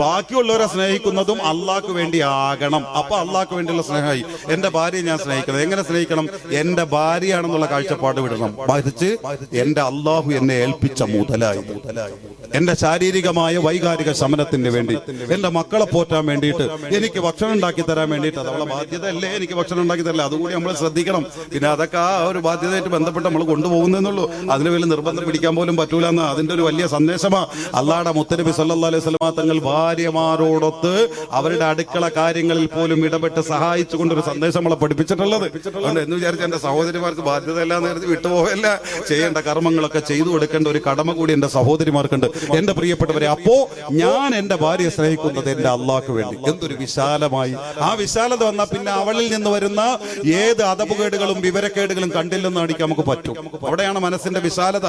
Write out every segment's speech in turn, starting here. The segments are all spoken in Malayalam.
ബാക്കിയുള്ളവരെ സ്നേഹിക്കുന്നതും അള്ളാഹ്ക്ക് വേണ്ടി ആകണം അപ്പൊ അള്ളാഹ്ക്ക് വേണ്ടിയുള്ള സ്നേഹമായി. എന്റെ ഭാര്യയെ ഞാൻ സ്നേഹിക്കണം. എങ്ങനെ സ്നേഹിക്കണം? എന്റെ ഭാര്യയാണെന്നുള്ള കാഴ്ചപ്പാട് വിടണം. മറിച്ച് എന്റെ അള്ളാഹു എന്നെ ഏൽപ്പിച്ച മുതലായി. എന്റെ ശാരീരികമായ വൈകാരിക ശമനത്തിന് വേണ്ടി എന്റെ മക്കളെ പോറ്റാൻ വേണ്ടിയിട്ട് എനിക്ക് ഭക്ഷണം ഉണ്ടാക്കി തരാൻ വേണ്ടിയിട്ട് അതവളെ ബാധ്യത അല്ലേ എനിക്ക് ഭക്ഷണം ഉണ്ടാക്കി തരില്ല. അതുകൂടി നമ്മൾ ശ്രദ്ധിക്കണം. പിന്നെ അതൊക്കെ ആ ഒരു ബാധ്യതയായിട്ട് ബന്ധപ്പെട്ട് നമ്മൾ കൊണ്ടുപോകുന്നതെന്നുള്ളൂ അതിന് വലിയ നിർബന്ധം പിടിക്കാൻ പോലും പറ്റൂലെന്ന് അതിന്റെ ഒരു വലിയ സന്ദേശമാ. അള്ളാടെ മുത്തനബി സല്ലാ അലൈഹി സ്വലമാ തങ്ങൾ ഭാര്യമാരോടൊത്ത് അവരുടെ അടുക്കള കാര്യങ്ങളിൽ പോലും ഇടപെട്ട് സഹായിച്ചുകൊണ്ട് ഒരു സന്ദേശം നമ്മളെ പഠിപ്പിച്ചിട്ടുള്ളത്. അതുകൊണ്ട് എന്ന് വിചാരിച്ച എന്റെ സഹോദരിമാർക്ക് ബാധ്യതയല്ല എന്ന് കരുതി വിട്ടുപോകല്ല ചെയ്യേണ്ട കർമ്മങ്ങളൊക്കെ ചെയ്തു കൊടുക്കേണ്ട ഒരു കടമ കൂടി എന്റെ സഹോദരിമാർക്കുണ്ട്. എന്റെ പ്രിയപ്പെട്ടവരെ അപ്പോ ഞാൻ എന്റെ ഭാര്യയെ സ്നേഹിക്കുന്നത് എന്റെ അള്ളാഹ്ക്ക് വേണ്ടി. എന്തൊരു വിശാലമായി. ആ വിശാലത വന്നാൽ പിന്നെ അവളിൽ നിന്ന് വരുന്ന ഏത് അതപുകേടുകളും വിവരക്കേടുകളും കണ്ടില്ലെന്ന് കാണിക്കാൻ നമുക്ക് പറ്റും. അവിടെയാണ് മനസ്സിന്റെ വിശാലത.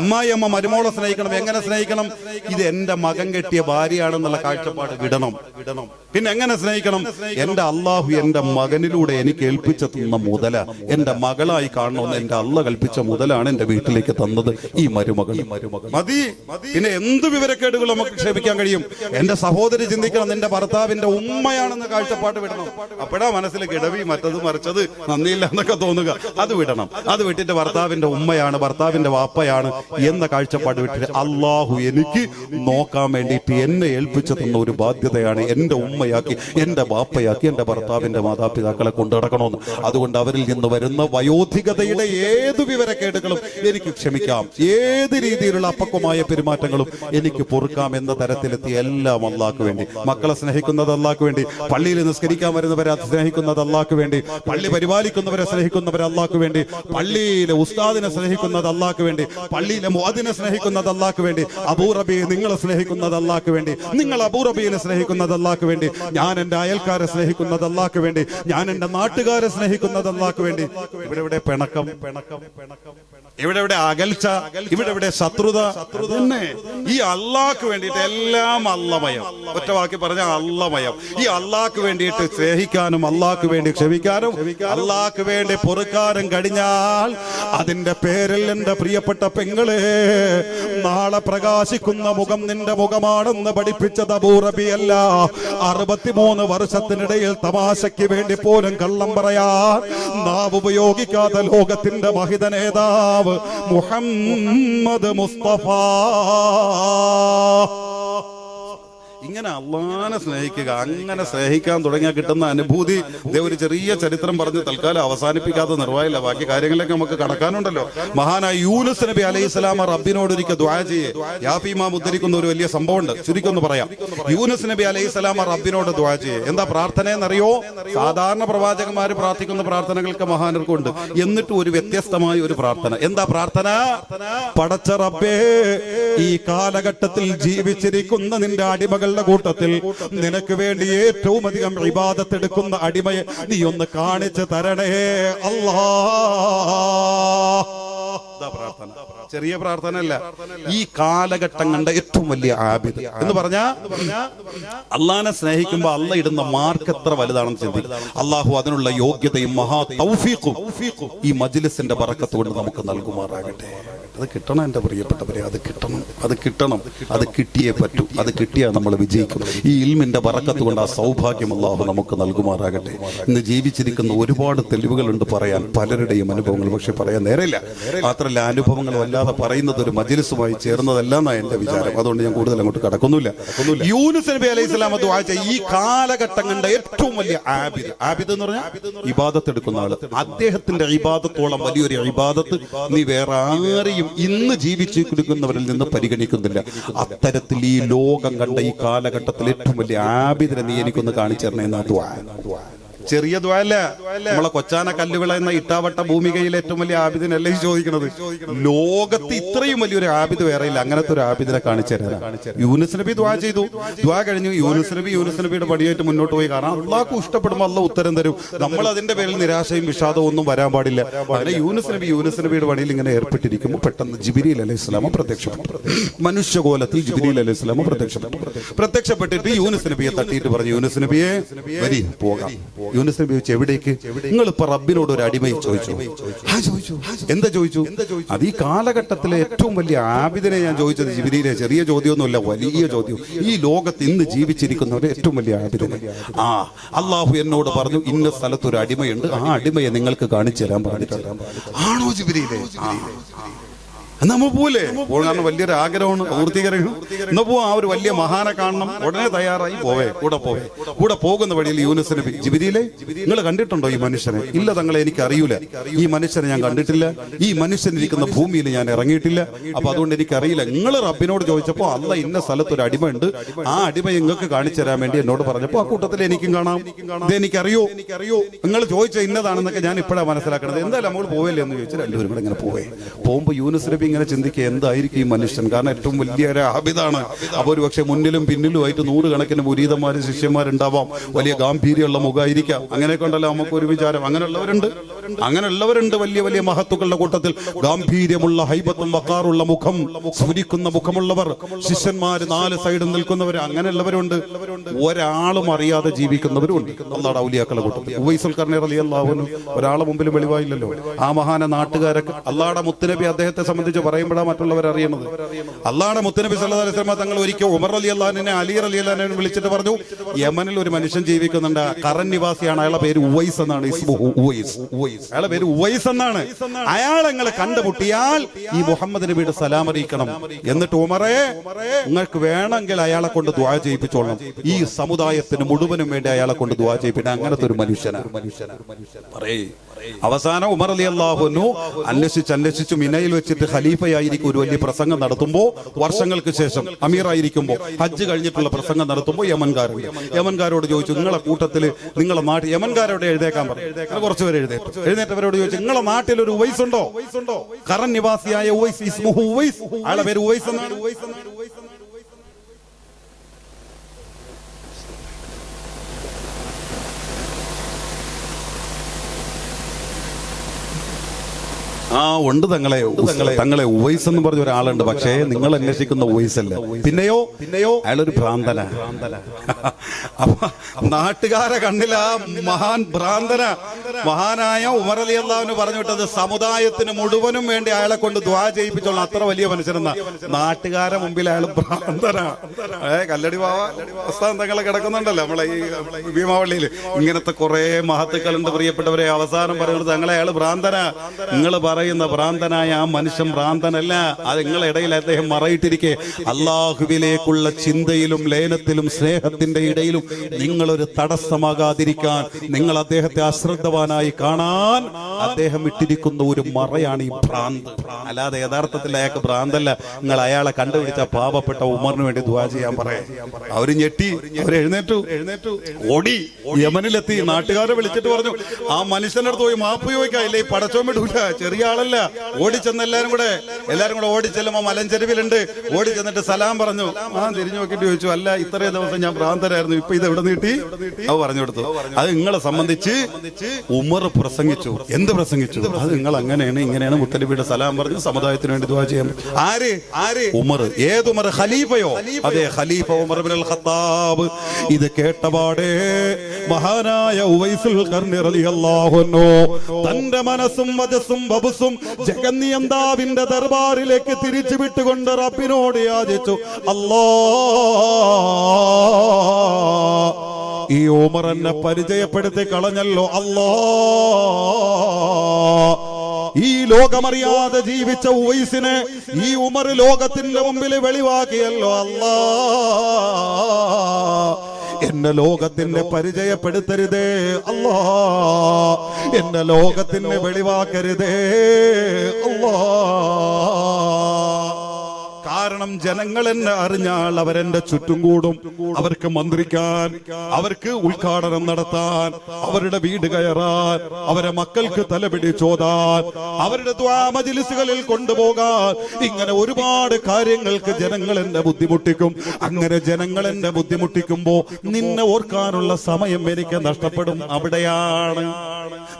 അമ്മായി അമ്മ മരുമോളെ സ്നേഹിക്കണം എങ്ങനെ സ്നേഹിക്കണം? ഇത് എന്റെ മകൻ കെട്ടിയ ഭാര്യയാണെന്നുള്ള കാഴ്ചപ്പാട് വിടണം. വിടണം. പിന്നെ എങ്ങനെ സ്നേഹിക്കണം? എന്റെ അള്ളാഹു എന്റെ മകനിലൂടെ എനിക്ക് ഏൽപ്പിച്ച തന്ന മുതല. എന്റെ മകളായി കാണണമെന്ന് എന്റെ അള്ള കൽപ്പിച്ച മുതലാണ് എന്റെ വീട്ടിലേക്ക് തന്നത്. ഈ മരുമകൾ. മതി. പിന്നെ എന്ത് വിവരക്കേടുകൾ നമുക്ക് ക്ഷേപിക്കാൻ കഴിയും? എന്റെ സഹോദരി ചിന്തിക്കണം നിന്റെ ഭർത്താവിന്റെ ഉമ്മയാണെന്ന് കാഴ്ചപ്പാട് വിടണം. അപ്പോഴാ മനസ്സിൽ കിടവി മറ്റത് മറിച്ചത് നന്ദിയില്ല എന്നൊക്കെ തോന്നുക. അത് വിടണം. അത് വിട്ടിട്ട് ഭർത്താവിന്റെ ഉമ്മയാണ് ഭർത്താവിന്റെ വാപ്പയാണ് എന്ന കാഴ്ചപ്പാട് വിട്ടിട്ട് അള്ളാഹു എനിക്ക് നോക്കാൻ വേണ്ടിയിട്ട് എന്നെ ഏൽപ്പിച്ചു തന്ന ഒരു ബാധ്യതയാണ് എന്റെ ഉമ്മയാക്കി എന്റെ വാപ്പയാക്കി എന്റെ ഭർത്താവിന്റെ മാതാപിതാക്കളെ കൊണ്ടു നടക്കണമെന്ന്. അതുകൊണ്ട് അവരിൽ നിന്ന് വരുന്ന വയോധികതയുടെ ഏത് വിവരക്കേടുകളും എനിക്ക് ക്ഷമിക്കാം. ഏത് രീതിയിലുള്ള അപ്പക്കുമായ പെരുമാറ്റങ്ങളും എനിക്ക് പൊറുക്കാം എന്ന തരത്തിലെത്തിയ എല്ലാം അള്ളാഹ്ക്ക് വേണ്ടി. മക്കളെ സ്നേഹിക്കുന്നത് അള്ളാഹ്ക്ക് വേണ്ടി. പള്ളിയിൽ നിസ്കരിക്കാൻ വരുന്നവരെ സ്നേഹിക്കുന്നത് അള്ളാഹ്ക്ക് വേണ്ടി. പള്ളി പരിപാലിക്കുന്നവരെ സ്നേഹിക്കുന്നവരെ അള്ളാഹ്ക്ക് വേണ്ടി. പള്ളിയിലെ ഉസ്താദിനെ സ്നേഹിക്കുന്നത് അള്ളാഹ്ക്ക് വേണ്ടി. പള്ളിയിലെ മോദിനെ സ്നേഹിക്കുന്നത് അള്ളാഹ്ക്ക് വേണ്ടി. അബൂറബി നിങ്ങളെ സ്നേഹിക്കുന്നത് അള്ളാഹ്ക്ക് വേണ്ടി. നിങ്ങൾ അബൂറബിയെ സ്നേഹിക്കുന്നത് അള്ളാഹ്ക്ക് വേണ്ടി ഞാൻ എന്റെ അയൽക്കാരെ സ്നേഹിക്കുന്നത് അള്ളാഹ്ക്ക് വേണ്ടി ഞാൻ എന്റെ നാട്ടുകാരെ സ്നേഹിക്കുന്നത് അള്ളാഹ്ക്ക് വേണ്ടി. ഇവിടെ ഇവിടെ പിണക്കം പിണക്കം പിണക്കം ഇവിടെ ഇവിടെ അകൽച്ച ഇവിടെ ഇവിടെ ശത്രുത. തന്നെ ഈ അള്ളാഹ്ക്ക് വേണ്ടിയിട്ട് എല്ലാം അള്ളമയം. ഒറ്റ വാക്കി പറഞ്ഞ അള്ളമയം. ഈ അള്ളാഹ്ക്ക് വേണ്ടിയിട്ട് സ്നേഹിക്കാനും അള്ളാഹ്ക്ക് വേണ്ടി ക്ഷമിക്കാനും അള്ളാഹ്ക്ക് വേണ്ടി പൊറുക്കാനും കഴിഞ്ഞാൽ അതിന്റെ പേരിൽ എന്റെ പ്രിയപ്പെട്ട പെങ്ങളെ നാളെ പ്രകാശിക്കുന്ന മുഖം നിന്റെ മുഖമാണെന്ന് പഠിപ്പിച്ചത് അബൂറബിയല്ല അറുപത്തിമൂന്ന് വർഷത്തിനിടയിൽ തമാശയ്ക്ക് വേണ്ടി പോലും കള്ളം പറയാ നാവ് ഉപയോഗിക്കാത്ത ലോകത്തിന്റെ മഹിത നേതാവ് മുഹമ്മദ് മുസ്തഫ. ഇങ്ങനെ അള്ളാനെ സ്നേഹിക്കുക അങ്ങനെ സ്നേഹിക്കാൻ തുടങ്ങിയാൽ കിട്ടുന്ന അനുഭൂതി. ഒരു ചെറിയ ചരിത്രം പറഞ്ഞ് തൽക്കാലം അവസാനിപ്പിക്കാതെ നിർവാഹില്ല ബാക്കി കാര്യങ്ങളിലേക്ക് നമുക്ക് കടക്കാനുണ്ടല്ലോ. മഹാനായ യൂനുസ് നബി അലൈഹി സ്വലാമ റബ്ബിനോട് ഒരിക്കൽ ദ്വാ ചെയ്യേ യാഫിമാം ഉദ്ധരിക്കുന്ന ഒരു വലിയ സംഭവമുണ്ട്. ചുരുക്കൊന്ന് പറയാം. യൂനുസ് നബി അലൈഹി സ്വലാമ റബ്ബിനോട് ദ്വാ ചെയ്യേ. എന്താ പ്രാർത്ഥന എന്നറിയോ? സാധാരണ പ്രവാചകന്മാർ പ്രാർത്ഥിക്കുന്ന പ്രാർത്ഥനകൾക്ക് മഹാനർക്കുണ്ട്. എന്നിട്ട് ഒരു വ്യത്യസ്തമായ ഒരു പ്രാർത്ഥന. എന്താ പ്രാർത്ഥന? പടച്ച റബ്ബേ ഈ കാലഘട്ടത്തിൽ ജീവിച്ചിരിക്കുന്ന നിന്റെ അടിമകളുടെ കൂട്ടത്തിൽ നിനക്ക് വേണ്ടി ഏറ്റവും അധികം വിവാദത്തെടുക്കുന്ന അടിമയെ നീ ഒന്ന് കാണിച്ചു തരണേ. അല്ലാ പ്രാർത്ഥന. ചെറിയ പ്രാർത്ഥന അല്ല ഈ കാലഘട്ടം കണ്ട ഏറ്റവും വലിയ ആബിദ്. എന്ന് പറഞ്ഞാ അള്ളാനെ സ്നേഹിക്കുമ്പോ അല്ല ഇടുന്ന മാർക്ക് എത്ര വലുതാണെന്ന് ചിന്തിക്കും അള്ളാഹു അതിനുള്ള യോഗ്യതയും മഹാ തൗഫീഖും ഈ മജിലിസിന്റെ പറക്കത്തുകൊണ്ട് നമുക്ക് നൽകുമാറാകട്ടെ. അത് കിട്ടണം എന്റെ പ്രിയപ്പെട്ടവരെ അത് കിട്ടണം. അത് കിട്ടണം. അത് കിട്ടിയേ പറ്റൂ. അത് കിട്ടിയാൽ നമ്മൾ വിജയിക്കും. ഈ ഇൽമിന്റെ പറക്കത്ത് കൊണ്ട് ആ സൗഭാഗ്യം അള്ളാഹു നമുക്ക് നൽകുമാറാകട്ടെ. ഇന്ന് ജീവിച്ചിരിക്കുന്ന ഒരുപാട് തെളിവുകളുണ്ട് പറയാൻ. പലരുടെയും അനുഭവങ്ങൾ പക്ഷെ പറയാൻ നേരമില്ല മാത്രമല്ല അനുഭവങ്ങൾ വല്ലാതെ പറയുന്നത് ഒരു മജിലിസുമായി ചേർന്നതല്ല എന്നാണ് എന്റെ വിചാരം. അതുകൊണ്ട് ഞാൻ കൂടുതൽ അങ്ങോട്ട് കടക്കുന്നില്ല. യൂനുസ് നബി അലൈഹി സ്വലാമ വായിച്ച ഈ കാലഘട്ടം കണ്ട ഏറ്റവും വലിയ ആബിദ്. ആബിദ് എന്ന് പറഞ്ഞാൽ ഇബാദത്ത് എടുക്കുന്ന ആൾ. അദ്ദേഹത്തിന്റെ ഇബാദത്തോളം വലിയൊരു ഇബാദത്ത് നീ വേറെ ആരെയും ഇന്ന് ജീവിച്ചു കൊടുക്കുന്നവരിൽ നിന്ന് പരിഗണിക്കുന്നില്ല. അത്തരത്തിൽ ഈ ലോകം കണ്ട ഈ കാലഘട്ടത്തിൽ ഏറ്റവും വലിയ ആബിദിനെ നീ എനിക്കൊന്ന് കാണിച്ചു തരണേ എന്നാ ചെറിയ ദ്വാല്ല നമ്മളെ കൊച്ചാന കല്ലുവിള എന്ന ഇട്ടാവട്ട ഭൂമികയിൽ ഏറ്റവും വലിയ ആബിദിനല്ലേ ചോദിക്കുന്നത് ലോകത്ത് ഇത്രയും വലിയൊരു ആബിദ് വേറെ ഇല്ല. അങ്ങനത്തെ ഒരു ആബിദിനെ കാണിച്ചു തരാം യൂനുസ് നബി ദ്വാ ചെയ്തു. ദ്വാ കഴിഞ്ഞു. യൂനുസ് നബി യൂനുസ് നബിയുടെ പടിയായിട്ട് മുന്നോട്ട് പോയി കാരണം അള്ളാഹ്ക്ക് ഇഷ്ടപ്പെടുമ്പോൾ അല്ല ഉത്തരം തരും. നമ്മൾ അതിന്റെ പേരിൽ നിരാശയും വിഷാദവും ഒന്നും വരാൻ പാടില്ല. അങ്ങനെ യൂനുസ് നബി യൂനുസ് നബിയുടെ പണിയിൽ ഇങ്ങനെ ഏർപ്പെട്ടിരിക്കുമ്പോൾ പെട്ടെന്ന് ജിബിരിൽ അലൈഹി സ്വലാമ പ്രത്യക്ഷപ്പെട്ടു. മനുഷ്യകോലത്തിൽ ജിബിരിൽ അലൈഹി സ്വലാമ പ്രത്യക്ഷപ്പെട്ടു. പ്രത്യക്ഷപ്പെട്ടിട്ട് യൂനുസ് നബിയെ തട്ടിയിട്ട് പറഞ്ഞു യൂനുസ് നബിയെ വരി പോകാം. യൂനുസ് നബി ചോദിച്ചു എവിടേക്ക്? നിങ്ങൾ ഇപ്പൊ റബ്ബിനോട് ഒരു അടിമയെ ചോദിച്ചു. എന്താ ചോദിച്ചു? അത് ഈ കാലഘട്ടത്തിലെ ഏറ്റവും വലിയ ആബിദിനെ ഞാൻ ചോദിച്ചത് ജിബിരിയിലെ ചെറിയ ചോദ്യമൊന്നുമല്ല വലിയ ചോദ്യം. ഈ ലോകത്ത് ഇന്ന് ജീവിച്ചിരിക്കുന്നവരെ ഏറ്റവും വലിയ ആബിദിനെ. ആ അള്ളാഹു എന്നോട് പറഞ്ഞു ഇന്ന സ്ഥലത്ത് ഒരു അടിമയുണ്ട്. ആ അടിമയെ നിങ്ങൾക്ക് കാണിച്ചു തരാൻ പറഞ്ഞിട്ടുണ്ട് ആണോ ജിബിരിയിലെ നമ്മൾ പോലെ? കാരണം വലിയൊരു ആഗ്രഹമാണ് പൂർത്തീകരിക്കണം. എന്നാ പോവാ ആ ഒരു വലിയ മഹാനെ കാണണം. ഉടനെ തയ്യാറായി പോവേ കൂടെ പോവേ. കൂടെ പോകുന്ന വഴിയിൽ യൂനുസ് നബി ജിബിരിയിലെ നിങ്ങൾ കണ്ടിട്ടുണ്ടോ ഈ മനുഷ്യനെ? ഇല്ല തങ്ങളെ എനിക്ക് അറിയൂല. ഈ മനുഷ്യനെ ഞാൻ കണ്ടിട്ടില്ല. ഈ മനുഷ്യൻ ഇരിക്കുന്ന ഭൂമിയിൽ ഞാൻ ഇറങ്ങിയിട്ടില്ല. അപ്പൊ അതുകൊണ്ട് എനിക്ക് അറിയില്ല നിങ്ങൾ റബ്ബിനോട് ചോദിച്ചപ്പോ അല്ല ഇന്ന സ്ഥലത്ത് ഒരു ഉണ്ട്. ആ അടിമ നിങ്ങൾക്ക് കാണിച്ചു തരാൻ വേണ്ടി എന്നോട് പറഞ്ഞപ്പോ ആ കൂട്ടത്തിൽ എനിക്കും കാണാം. ഇത് എനിക്കറിയോ? എനിക്കറിയോ നിങ്ങൾ ചോദിച്ച ഇന്നതാണെന്നൊക്കെ ഞാൻ ഇപ്പോഴാണ് മനസ്സിലാക്കുന്നത് എന്തായാലും നമ്മൾ പോവല്ലേ എന്ന് ചോദിച്ചാൽ രണ്ടുപേരും കൂടെ ഇങ്ങനെ പോവേ. പോകുമ്പോൾ യൂനുസ് നബി ഇങ്ങനെ ചിന്തിക്കുക എന്തായിരിക്കും ഈ മനുഷ്യൻ? കാരണം ഏറ്റവും വലിയ ഒരു അഹബിതാണ് അപ്പൊ ഒരു പക്ഷെ മുന്നിലും പിന്നിലുമായിട്ട് നൂറുകണക്കിന് പുരീതന്മാരും ശിഷ്യന്മാരുണ്ടാവാം. വലിയ ഗാംഭീര്യമുള്ള മുഖമായിരിക്കാം. അങ്ങനെയൊക്കെ ഉണ്ടല്ലോ നമുക്ക് ഒരു വിചാരം. അങ്ങനെയുള്ളവരുണ്ട്. അങ്ങനെയുള്ളവരുണ്ട് വലിയ വലിയ മഹത്തുക്കളുടെ കൂട്ടത്തിൽ. ഗാംഭീര്യമുള്ള ഹൈബത്തും വക്കാറുള്ള മുഖം സ്മരിക്കുന്ന മുഖമുള്ളവർ ശിഷ്യന്മാര് നാല് സൈഡും നിൽക്കുന്നവർ അങ്ങനെയുള്ളവരുണ്ട്. ഒരാളും അറിയാതെ ജീവിക്കുന്നവരുണ്ട് അള്ളാടെ ഔലിയാക്കളുടെ കൂട്ടത്തിൽ. ഉവൈസുൽ കർണർ അലി അള്ളാഹുനും ഒരാളെ മുമ്പിൽ വെളിവായില്ലല്ലോ. ആ മഹാന നാട്ടുകാരൊക്കെ അള്ളാടെ മുത്തുനബി അദ്ദേഹത്തെ സംബന്ധിച്ച് പറയുമ്പോഴാണ് മറ്റുള്ളവർ അറിയണത് അള്ളാടെ മുത്തുനബി സല്ലാ അലൈഹി തങ്ങൾ ഒരിക്കൽ ഉമർ അലി അള്ളഹാനെ അലി അലി അള്ളഹാനെ വിളിച്ചിട്ട് പറഞ്ഞു യമനിൽ ഒരു മനുഷ്യൻ ജീവിക്കുന്നുണ്ട്. കറൻ നിവാസിയാണ്. അയാളുടെ പേര് ഉവൈസ് എന്നാണ്. ഉവൈസ്. ഉവൈസ്. അയാളെ പേര് ഉവൈസ് എന്നാണ്. അയാൾ നിങ്ങളെ കണ്ടുമുട്ടിയാൽ ഈ മുഹമ്മദ് നബിയുടെ സലാം അറിയിക്കണം. എന്നിട്ട് ഉമറേ നിങ്ങൾക്ക് വേണമെങ്കിൽ അയാളെ കൊണ്ട് ദ്വാ ചെയ്യിപ്പിച്ചോളണം. ഈ സമുദായത്തിന് മുഴുവനും വേണ്ടി അയാളെ കൊണ്ട് ദ്വാ ചെയ്യിപ്പിക്കണം. അങ്ങനത്തെ ഒരു മനുഷ്യനാണ് പറയേ. അവസാനം ഉമർ അലി അള്ളാഹുനു അന്വേഷിച്ച് അന്വേഷിച്ചു മിനയിൽ വെച്ചിട്ട് ഖലീഫയായിരിക്കും ഒരു വലിയ പ്രസംഗം നടത്തുമ്പോൾ വർഷങ്ങൾക്ക് ശേഷം അമീറായിരിക്കുമ്പോൾ ഹജ്ജ് കഴിഞ്ഞിട്ടുള്ള പ്രസംഗം നടത്തുമ്പോൾ യമൻകാരുണ്ട്. യമൻകാരോട് ചോദിച്ചു നിങ്ങളെ കൂട്ടത്തിൽ നിങ്ങളെ നാട്ടിൽ യമൻകാരോട് എഴുതേക്കാൻ പറഞ്ഞു. കുറച്ചുപേരെ കുറച്ച് പേര് എഴുതേറ്റു. എഴുന്നേറ്റവരോട് ചോദിച്ചു നിങ്ങളെ നാട്ടിൽ ഒരു ഉവൈസ് ഉണ്ടോ കറൻ നിവാസിയായ ഉവൈസ് ഇസ്മുഹു ഉവൈസ്. അയാളെ പേര് ഉവൈസ് എന്നാണ്. ഉവൈസ് എന്നാണ് ഉവൈസ് എന്നാണ് ആ ഉണ്ട് തങ്ങളെ തങ്ങളെ വോയിസ് ഉവൈസ് എന്ന് പറഞ്ഞ ഒരാളുണ്ട്. പക്ഷേ നിങ്ങൾ അന്വേഷിക്കുന്ന ഉവൈസ് അല്ല. പിന്നെയോ? പിന്നെയോ? അയാളൊരു ഭ്രാന്തന. അപ്പൊ നാട്ടുകാരെ കണ്ണില മഹാൻ ഭ്രാന്തന. മഹാനായ ഉമർ അലി അള്ളാഹുന് പറഞ്ഞു വിട്ടത് സമുദായത്തിന് മുഴുവനും വേണ്ടി അയാളെ കൊണ്ട് ദ്വാ ചെയ്യിപ്പിച്ചോളാം. അത്ര വലിയ മനുഷ്യനെന്ന. നാട്ടുകാരെ മുമ്പിൽ അയാൾ ഭ്രാന്തന. ഏ കല്ലടി തങ്ങളെ കിടക്കുന്നുണ്ടല്ലോ നമ്മളെ ഈ ഭീമാവള്ളിയിൽ ഇങ്ങനത്തെ കുറെ മഹത്തുക്കളുണ്ട് പ്രിയപ്പെട്ടവരെ. അവസാനം പറയുന്നത് തങ്ങളെ അയാൾ ഭ്രാന്തന. നിങ്ങൾ പറയുന്ന ഭ്രാന്തനായ ആ മനുഷ്യൻ ഭ്രാന്തനല്ല. അത് നിങ്ങളിടയിൽ അദ്ദേഹം മറയിട്ടിരിക്കെ. അള്ളാഹുവിലേക്കുള്ള ചിന്തയിലും ലയനത്തിലും സ്നേഹത്തിന്റെ ഇടയിലും നിങ്ങളൊരു തടസ്സമാകാതിരിക്കാൻ നിങ്ങൾ അദ്ദേഹത്തെ അശ്രദ്ധവാനായി കാണാൻ അദ്ദേഹം ഇട്ടിരിക്കുന്ന ഒരു മറയാണ് ഈ ഭ്രാന്ത്. അല്ലാതെ യഥാർത്ഥത്തിൽ അയാൾക്ക് ഭ്രാന്തല്ല. നിങ്ങൾ അയാളെ കണ്ടുപിടിച്ച പാവപ്പെട്ട ഉമറിന് വേണ്ടി ദ്വാ ചെയ്യാൻ പറയാം. അവർ ഞെട്ടി അവർ എഴുന്നേറ്റു. എഴുന്നേറ്റു ഓടി യമനിലെത്തി. നാട്ടുകാരെ വിളിച്ചിട്ട് പറഞ്ഞു ആ മനുഷ്യന്റെ അടുത്ത് പോയി മാപ്പ് ചോദിക്കാം. ഇല്ലേ ഈ പടച്ചോൻ വിടൂല. ചെറിയ ആളല്ല. ഓടിച്ചെന്ന് എല്ലാരും കൂടെ എല്ലാരും കൂടെ ഓടിച്ചെല്ലുമ്പോ മലഞ്ചെരുവിലുണ്ട്. ഓടി ചെന്നിട്ട് സലാം പറഞ്ഞു. ആ തിരിഞ്ഞു നോക്കിയിട്ട് ചോദിച്ചു അല്ല ഇത്രയും ദിവസം ഞാൻ ഭ്രാന്തരായിരുന്നു. ഇപ്പൊ ഇത് എവിടെ നീട്ടി? അവ പറഞ്ഞു കൊടുത്തു. അത് നിങ്ങളെ സംബന്ധിച്ച് ഉമർ പ്രസംഗിച്ചു. എന്ത് പ്രസംഗിച്ചു? അത് നിങ്ങൾ അങ്ങനെയാണ് ഇങ്ങനെയാണ് മുത്തലിബിയുടെ സലാം പറഞ്ഞു സമുദായത്തിന് വേണ്ടി ദുവാ ചെയ്യാൻ ആര്? ആര്? ഉമർ. ഏത് ഉമർ? ഖലീഫയോ? അതെ ഖലീഫ ഉമർ ബിൻ അൽ ഖത്താബ്. ഇത് കേട്ടപാടെ മഹാനായ ഉവൈസുൽ ഖർനി റളിയല്ലാഹു അൻഹു. തന്റെ മനസ്സും വജസ്സും വബുസും ജഗന്നിയന്താവിന്റെ ദർബാറിലേക്ക് തിരിച്ചു വിട്ടുകൊണ്ട് റബ്ബിനോട് യാചിച്ചു. അല്ലാ ഈ ഉമർ എന്നെ പരിചയപ്പെടുത്തി കളഞ്ഞല്ലോ. അല്ലോ. ഈ ലോകമറിയാതെ ജീവിച്ച ഉവൈസിനെ ഈ ഉമർ ലോകത്തിന്റെ മുമ്പിൽ വെളിവാക്കിയല്ലോ. അല്ലാ. എന്നെ ലോകത്തിന്റെ പരിചയപ്പെടുത്തരുതേ. അല്ലാ. എന്നെ ലോകത്തിന് വെളിവാക്കരുതേ. അല്ലാ. കാരണം ജനങ്ങൾ എന്നെ അറിഞ്ഞാൽ അവരെന്റെ ചുറ്റും കൂടും. അവർക്ക് മന്ത്രിക്കാൻ അവർക്ക് ഉദ്ഘാടനം നടത്താൻ അവരുടെ വീട് കയറാൻ അവരെ മക്കൾക്ക് തലപിടി ചോദാൻ അവരുടെ ദ്വാമജിലിസുകളിൽ കൊണ്ടുപോകാൻ. ഇങ്ങനെ ഒരുപാട് കാര്യങ്ങൾക്ക് ജനങ്ങൾ എന്നെ ബുദ്ധിമുട്ടിക്കും. അങ്ങനെ ജനങ്ങൾ എന്നെ ബുദ്ധിമുട്ടിക്കുമ്പോ നിന്നെ ഓർക്കാനുള്ള സമയം എനിക്ക് നഷ്ടപ്പെടും. അവിടെയാണ്.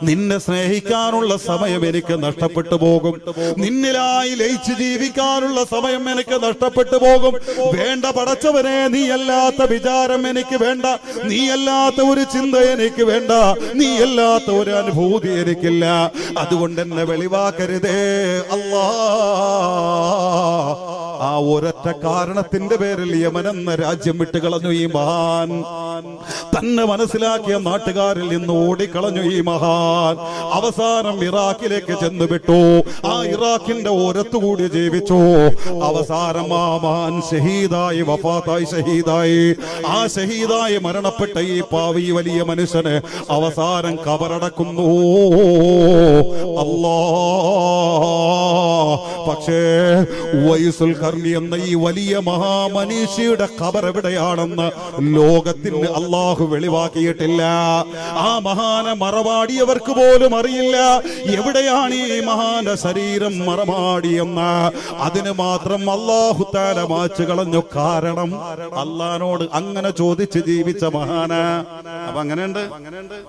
നിന്നെ സ്നേഹിക്കാനുള്ള സമയം എനിക്ക് നഷ്ടപ്പെട്ടു പോകും. നിന്നിലായി ലയിച്ച് ജീവിക്കാനുള്ള സമയം എനിക്ക് എനിക്ക് നഷ്ടപ്പെട്ടു പോകും. വേണ്ട പടച്ചവനെ നീ അല്ലാത്ത വിചാരം എനിക്ക് വേണ്ട. നീ അല്ലാത്ത ഒരു ചിന്ത എനിക്ക് വേണ്ട. നീ അല്ലാത്ത ഒരു അനുഭൂതി എനിക്കില്ല. അതുകൊണ്ട് എന്നെ വെളിവാക്കരുതേ. അല്ലാ ആ ഒരൊറ്റ കാരണത്തിന്റെ പേരിൽ യമൻ എന്ന രാജ്യം വിട്ടുകളഞ്ഞു ഈ മഹാൻ. തന്നെ മനസ്സിലാക്കിയ നാട്ടുകാരിൽ നിന്ന് ഓടിക്കളഞ്ഞു ഈ മഹാൻ. അവസാനം ഇറാഖിലേക്ക് ചെന്ന് വിട്ടു ആ ഇറാഖിന്റെ ഓരത്തുകൂടി ജീവിച്ചു. അവസാനം ആ മഹാൻ ഷഹീദായി വഫാത്തായി ഷഹീദായി. ആ ഷഹീദായി മരണപ്പെട്ട ഈ പാവി വലിയ മനുഷ്യന് അവസാനം കബറടക്കുന്നു. അല്ലാ പക്ഷേ വയസ്സുൽ കർണി എന്ന ഈ വലിയ മഹാമനീഷിയുടെ ഖബർ എവിടെയാണെന്ന് ലോകത്തിന് അള്ളാഹു വെളിവാക്കിയിട്ടില്ല. ആ മഹാന മറവാടിയവർക്ക് പോലും അറിയില്ല. എവിടെയാണ് ഈ മഹാന ശരീരം മറമാടിയെന്ന്? അതിന് മാത്രം അള്ളാഹു താല മാച്ചു കളഞ്ഞു. കാരണം അള്ളഹാനോട് അങ്ങനെ ചോദിച്ച് ജീവിച്ച മഹാന. അപ്പൊ അങ്ങനെയുണ്ട്.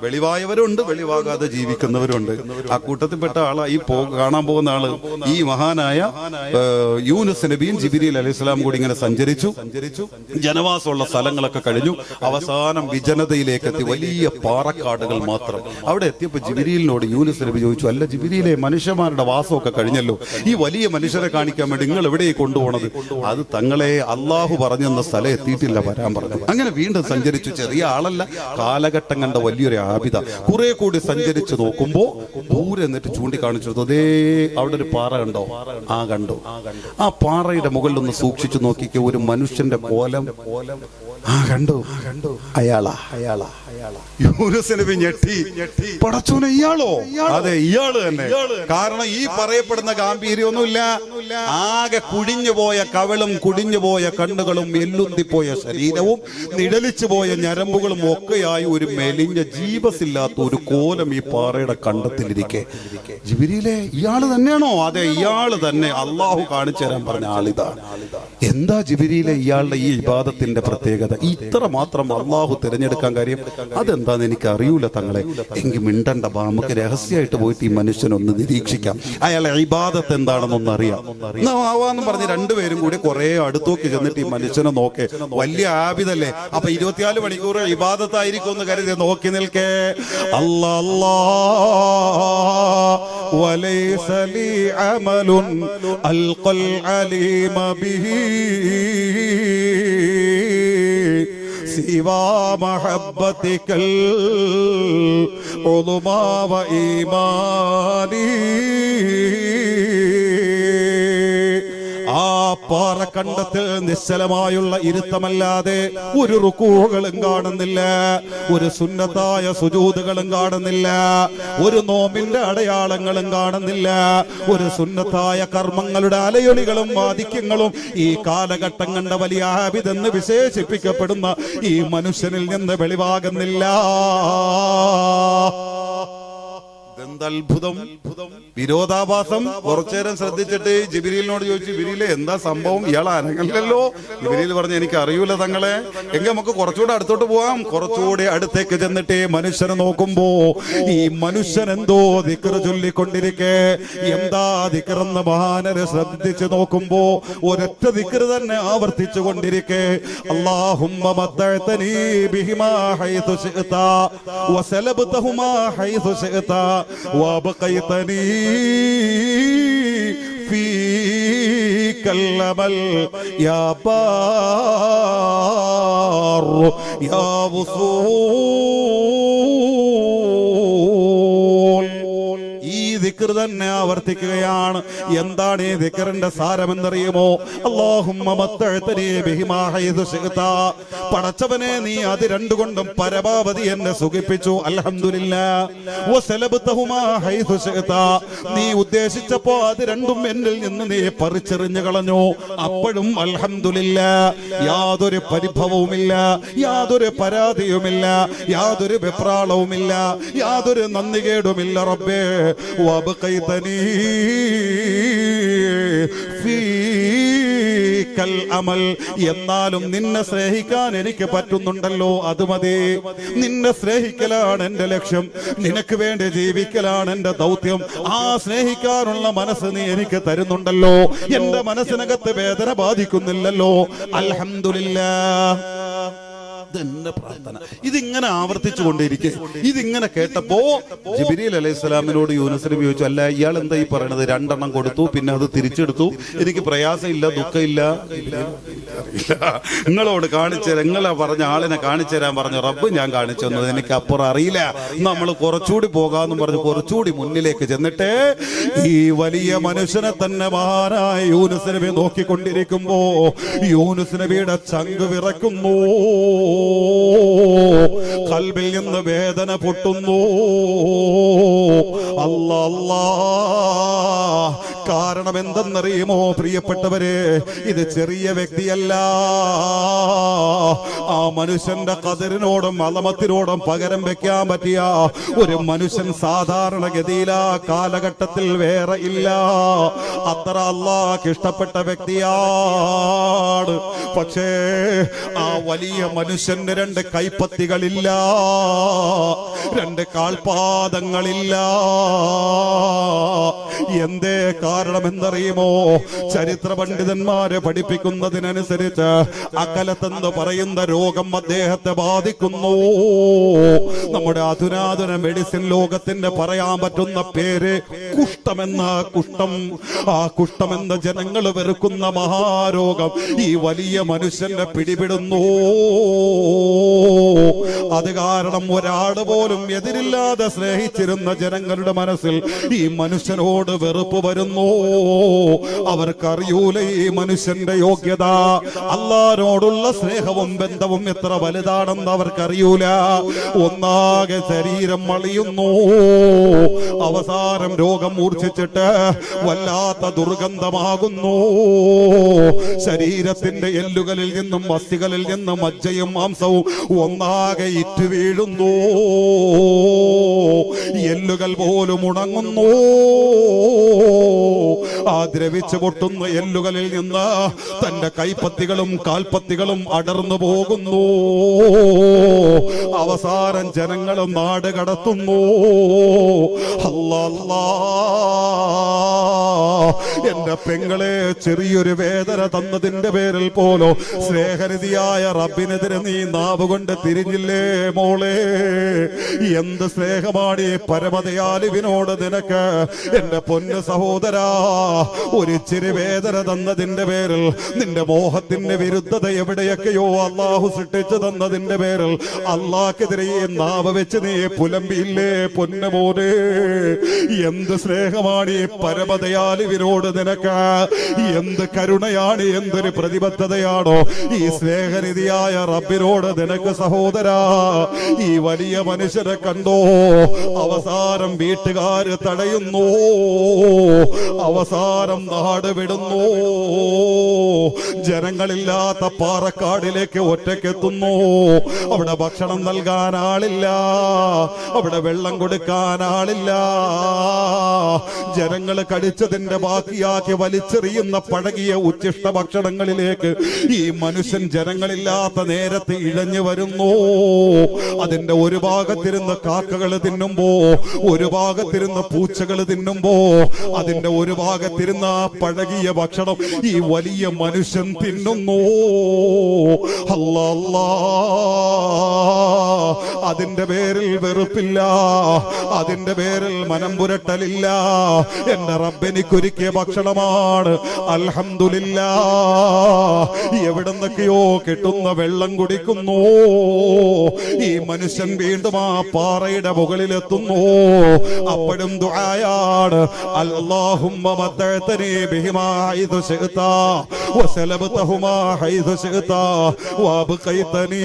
വെളിവായവരുണ്ട് വെളിവാകാതെ ജീവിക്കുന്നവരുണ്ട്. ആ കൂട്ടത്തിൽപ്പെട്ട ആളാ ഈ കാണാൻ പോകുന്ന ആൾ. ഈ മഹാനായ യൂനുസ് യൂനുസ് നബിയും ജിബിരി അലൈഹി സ്വലാം കൂടി ഇങ്ങനെ സഞ്ചരിച്ചു. ജനവാസമുള്ള സ്ഥലങ്ങളൊക്കെ കഴിഞ്ഞു. അവസാനം വിജനതയിലേക്ക് എത്തി. വലിയ പാറക്കാടുകൾ മാത്രം. അവിടെ എത്തിയപ്പോൾ ജിബിരിയിലിനോട് യൂനുസ് നബി ചോദിച്ചു അല്ല ജിബിരിയിലെ മനുഷ്യന്മാരുടെ വാസമൊക്കെ കഴിഞ്ഞല്ലോ. ഈ വലിയ മനുഷ്യരെ കാണിക്കാൻ വേണ്ടി നിങ്ങൾ എവിടെ കൊണ്ടുപോണത്? അത് തങ്ങളെ അള്ളാഹു പറഞ്ഞെന്ന സ്ഥലം എത്തിയിട്ടില്ല വരാൻ പറഞ്ഞു. അങ്ങനെ വീണ്ടും സഞ്ചരിച്ചു. ചെറിയ ആളല്ല കാലഘട്ടം കണ്ട വലിയൊരു ആപിത കുറെ കൂടി സഞ്ചരിച്ച് നോക്കുമ്പോ ദൂരെ എന്നിട്ട് ചൂണ്ടിക്കാണിച്ചു. അതേ അവിടെ ഒരു പാറ കണ്ടോ? ആ കണ്ടു. ആ പാറയുടെ മുകളിൽ ഒന്ന് സൂക്ഷിച്ചു നോക്കിക്കോ ഒരു മനുഷ്യന്റെ കോലം ആ കണ്ടു. കണ്ടു അയാളാ. അയാളാ അയാളാ യൂനുസ് നബി ഞെട്ടി. ഞെട്ടി പടച്ചോനെ ഇയാളോ? അതെ ഇയാൾ തന്നെ. കാരണം ഈ പറയപ്പെടുന്ന ഗാംഭീര്യമൊന്നുമില്ല. ആകെ കുടിഞ്ഞു പോയ കവളും കുടിഞ്ഞു പോയ കണ്ണുകളും എല്ലുന്തിപ്പോയ ശരീരവും നിഴലിച്ചു പോയ ഞരമ്പുകളും ഒക്കെയായി ഒരു മെലിഞ്ഞ ജീവസില്ലാത്ത ഒരു കോലം ഈ പാറയുടെ കണ്ടത്തിലിരിക്കെ. ജിബിരിയിലെ ഇയാൾ തന്നെയാണോ? അതെ ഇയാൾ തന്നെ. അള്ളാഹു കാണിച്ചു തരാൻ പറഞ്ഞ ആളിതാണ് എന്താ ജിബിരിയിലെ ഇയാളുടെ ഈ വിവാദത്തിന്റെ പ്രത്യേകത? ഇത്ര മാത്രം അള്ളാഹു തിരഞ്ഞെടുക്കാൻ കാര്യം അതെന്താന്ന് എനിക്ക് അറിയൂല തങ്ങളെ എങ്കിൽ മിണ്ടണ്ട ബാ നമുക്ക് രഹസ്യമായിട്ട് പോയിട്ട് ഈ മനുഷ്യനൊന്ന് നിരീക്ഷിക്കാം അയാളെ ഇബാദത്ത് എന്താണെന്നൊന്ന് അറിയാം എന്നാ ആവാന്ന് പറഞ്ഞ് രണ്ടുപേരും കൂടി കുറെ അടുത്തോക്കി ചെന്നിട്ട് ഈ മനുഷ്യനെ നോക്കെ വലിയ ആബിദല്ലേ അപ്പൊ ഇരുപത്തിനാല് മണിക്കൂർ ഇബാദത്തായിരിക്കും എന്ന് കരുതി നോക്കി നിൽക്കേ അല്ലാ അല്ലാ وليس لي عمل ألقى العليم به سوى محبتك العظمى وإيماني ആ പാറക്കണ്ടത്തിൽ നിശ്ചലമായുള്ള ഇരുത്തമല്ലാതെ ഒരു റുക്കൂകളും കാണുന്നില്ല ഒരു സുന്നത്തായ സുജൂതുകളും കാണുന്നില്ല ഒരു നോമിന്റെ അടയാളങ്ങളും കാണുന്നില്ല ഒരു സുന്നത്തായ കർമ്മങ്ങളുടെ അലയൊളികളും ആധിക്യങ്ങളും ഈ കാലഘട്ടം കണ്ട വലിയ ആബിതെന്ന് വിശേഷിപ്പിക്കപ്പെടുന്ന ഈ മനുഷ്യനിൽ നിന്ന് വെളിവാകുന്നില്ല. ഇതെന്തത്ഭുതം വിരോധാഭാസം കുറച്ചേരം ശ്രദ്ധിച്ചിട്ട് ജിബിരിയിലിനോട് ചോദിച്ചു ജിബിരിയിലെ എന്താ സംഭവം? ഇയാൾ അനങ്ങല്ലോ ജിബിരിയിൽ പറഞ്ഞു എനിക്ക് അറിയൂല തങ്ങളെ. എങ്കിൽ നമുക്ക് കുറച്ചുകൂടെ അടുത്തോട്ട് പോവാം. കുറച്ചുകൂടി അടുത്തേക്ക് ചെന്നിട്ട് മനുഷ്യനെ നോക്കുമ്പോ ഈ മനുഷ്യൻ എന്തോ ദിക്കറ ചൊല്ലിക്കൊണ്ടിരിക്കെ. എന്താ ദിക്കറെന്ന് മഹാനരെ ശ്രദ്ധിച്ചു നോക്കുമ്പോ ഒരൊറ്റ ദിക്കറ് തന്നെ ആവർത്തിച്ചു കൊണ്ടിരിക്കെ. അള്ളാഹുമ്മ ബിഹിമാ ഹൈതു ശിഅത വസലബ്തഹുമാ ഹൈതു ശിഅത وابقيتني فيك الامل يا بار يا وصول ഈ ദിക്ർ തന്നെ ആവർത്തിക്കുകയാണ്. എന്താണ് ഈ ദിക്കറിന്റെ സാരമെന്നറിയുമോ? ശിഅത പടച്ചവനെ നീ അത് രണ്ടുകൊണ്ടും പരമാവധി എന്നെ സുഖിപ്പിച്ചു. നീ ഉദ്ദേശിച്ചപ്പോ അത് രണ്ടും എന്നിൽ നിന്ന് നീ പറിച്ചെറിഞ്ഞു കളഞ്ഞു. അപ്പോഴും അൽഹംദുലില്ലാ. യാതൊരു പരിഭവവുമില്ല. യാതൊരു പരാതിയുമില്ല. യാതൊരു വെപ്രാളവുമില്ല. യാതൊരു നന്ദികേടുമില്ല റബ്ബേ. وابقيتني فيك കൽ അമൽ എന്നാലും നിന്നെ സ്നേഹിക്കാൻ എനിക്ക് പറ്റുന്നുണ്ടല്ലോ അത് മതി നിന്നെ സ്നേഹിക്കലാണ് എന്റെ ലക്ഷ്യം നിനക്ക് വേണ്ടി ജീവിക്കലാണ് എന്റെ ദൗത്യം ആ സ്നേഹിക്കാനുള്ള മനസ്സ് നീ എനിക്ക് തരുന്നുണ്ടല്ലോ എന്റെ മനസ്സിനകത്ത് വേദന ബാധിക്കുന്നില്ലല്ലോ അൽഹംദുലില്ലാ ഇതെന്റെ പ്രാർത്ഥന. ഇതിങ്ങനെ ആവർത്തിച്ചു കൊണ്ടിരിക്കെ ഇതിങ്ങനെ കേട്ടപ്പോ ജിബിരിൽ അലൈഹി സ്വലാമിനോട് യൂനസിന് ചോദിച്ചു അല്ല ഇയാൾ എന്താ ഈ പറയണത്? രണ്ടെണ്ണം കൊടുത്തു പിന്നെ അത് തിരിച്ചെടുത്തു. എനിക്ക് പ്രയാസമില്ല ദുഃഖമില്ല. നിങ്ങളോട് കാണിച്ചു നിങ്ങളെ പറഞ്ഞ ആളിനെ കാണിച്ചു തരാൻ പറഞ്ഞു റബ്ബ് ഞാൻ കാണിച്ചു തന്നത്. എനിക്ക് അപ്പുറം അറിയില്ല. നമ്മൾ കുറച്ചുകൂടി പോകാന്ന് പറഞ്ഞു കുറച്ചുകൂടി മുന്നിലേക്ക് ചെന്നിട്ട് ഈ വലിയ മനുഷ്യനെ തന്നെ മഹാനായ യൂനുസ് നബി നോക്കിക്കൊണ്ടിരിക്കുമ്പോ യൂനുസ് നബിയുടെ ചങ്ക് വിറക്കുന്നു. കൽബിൽ നിന്ന് വേദന പൊട്ടുന്നു. അല്ല അല്ലാ. കാരണം എന്തെന്നറിയുമോ പ്രിയപ്പെട്ടവരെ? ഇത് ചെറിയ വ്യക്തിയല്ല. ആ മനുഷ്യന്റെ കതിരിനോടും അലമത്തിനോടും പകരം വെക്കാൻ പറ്റിയ ഒരു മനുഷ്യൻ സാധാരണഗതിയിൽ ആ കാലഘട്ടത്തിൽ വേറെ ഇല്ല. അത്ര അള്ളാഹ് ഇഷ്ടപ്പെട്ട വ്യക്തിയാണ്. പക്ഷേ ആ വലിയ മനുഷ്യന് രണ്ട് കൈപ്പത്തികളില്ല രണ്ട് കാൽപാദങ്ങളില്ല. എന്തേ കാരണം എന്നറിയുമോ ചരിത്ര പണ്ഡിതന്മാരെ പഠിപ്പിക്കുന്നതിനനുസരിച്ച് അകലത്തെന്ന് പറയുന്ന രോഗം അദ്ദേഹത്തെ ബാധിക്കുന്നു. നമ്മുടെ അധുനാധുന മെഡിസിൻ ലോകത്തിന്റെ പറയാൻ പറ്റുന്ന പേര് കുഷ്ഠമെന്ന കുഷ്ഠം. ആ കുഷ്ഠമെന്ന ജനങ്ങൾ വെറുക്കുന്ന മഹാരോഗം ഈ വലിയ മനുഷ്യന്റെ പിടിപെടുന്നു. അത് കാരണം ഒരാൾ പോലും എതിരില്ലാതെ സ്നേഹിച്ചിരുന്ന ജനങ്ങളുടെ മനസ്സിൽ ഈ മനുഷ്യനോട് വെറുപ്പ് വരുന്നു. അവർക്കറിയൂല ഈ മനുഷ്യന്റെ യോഗ്യത? അള്ളാരോടുള്ള സ്നേഹവും ബന്ധവും എത്ര വലുതാണെന്ന് അവർക്കറിയൂല. ഒന്നാകെ ശരീരം മളിയുന്നു അവസാനം രോഗം മൂർച്ഛിച്ചിട്ട് വല്ലാത്ത ദുർഗന്ധമാകുന്നു. ശരീരത്തിന്റെ എല്ലുകളിൽ നിന്നും അസ്ഥികളിൽ നിന്നും മജ്ജയും മാംസവും ഒന്നാകെ ഇറ്റു വീഴുന്നു. എല്ലുകൾ പോലും ഉണങ്ങുന്നു. ആ ദ്രവിച്ചു പൊട്ടുന്ന എല്ലുകളിൽ നിന്ന് തന്റെ കൈപ്പത്തികളും കാൽപ്പത്തികളും അടർന്നു പോകുന്നു. അവസാനം ജനങ്ങളും നാട് കടത്തുന്നു. അല്ലാ എന്റെ പെങ്ങളെ ചെറിയൊരു വേദന തന്നതിന്റെ പേരിൽ പോലോ സ്നേഹനിധിയായ റബ്ബിനെതിരെ നീ നാവ് കൊണ്ട് തിരിഞ്ഞില്ലേ മോളെ? എന്ത് സ്നേഹമാണ് പരമതയാലുവിനോട് നിനക്ക്? എന്റെ പൊന്ന് സഹോദരാ ഒരിച്ചിരി വേദന തന്നതിന്റെ പേരിൽ നിന്റെ മോഹത്തിന്റെ വിരുദ്ധത എവിടെയൊക്കെയോ അള്ളാഹു സൃഷ്ടിച്ചു തന്നതിന്റെ പേരിൽ അള്ളാഹ്ക്കെതിരെ നാവ വെച്ച് നീ പുലമ്പിയില്ലേ പൊന്ന മോനെ? എന്ത് സ്നേഹമാണ് ഈ പരമതയാലുവിനോട് നിനക്ക്? എന്ത് കരുണയാണ് എന്തൊരു പ്രതിബദ്ധതയാണോ ഈ സ്നേഹനിധിയായ റബ്ബിനോട് നിനക്ക് സഹോദരാ? ഈ വലിയ മനുഷ്യരെ കണ്ടോ? അവസാനം വീട്ടുകാര് തടയുന്നു. അവസാനം നാട് വിടുന്നു. ജനങ്ങളില്ലാത്ത പാറക്കാടിലേക്ക് ഒറ്റയ്ക്കെത്തുന്നു. അവിടെ ഭക്ഷണം നൽകാൻ ആളില്ല. അവിടെ വെള്ളം കൊടുക്കാൻ ആളില്ല. ജനങ്ങൾ കടിച്ചതിന്റെ ബാക്കിയാക്കി വലിച്ചെറിയുന്ന പഴകിയ ഉച്ചിഷ്ട ഭക്ഷണങ്ങളിലേക്ക് ഈ മനുഷ്യൻ ജനങ്ങളില്ലാത്ത നേരത്ത് ഇഴഞ്ഞു വരുന്നു. അതിന്റെ ഒരു ഭാഗത്തിരുന്ന് കാക്കകൾ തിന്നുമ്പോ ഒരു ഭാഗത്തിരുന്ന് പൂച്ചകൾ തിന്നുമ്പോ അതിന്റെ ഒരു ഭാഗത്തിരുന്ന പഴകിയ ഭക്ഷണം ഈ വലിയ മനുഷ്യൻ തിന്നുന്നു. അല്ല. അതിന്റെ പേരിൽ വെറുപ്പില്ല. അതിന്റെ പേരിൽ മനം പുരട്ടലില്ല. എന്റെ റബ്ബെനിക്കൊരുക്കിയ ഭക്ഷണമാണ്. അൽഹംദുലില്ല. എവിടെന്നൊക്കെയോ കിട്ടുന്ന വെള്ളം കുടിക്കുന്നു. ഈ മനുഷ്യൻ വീണ്ടും ആ പാറയുടെ മുകളിലെത്തുന്നു. അപ്പോഴും ദുആയാണ്. അല്ലാഹുമ്മ മദ്ദഅതനി ബിഹിമാ ഹൈദു ശിഅത വസലബതഹുമാ ഹൈദു ശിഅത വഅബ്ഖൈതനി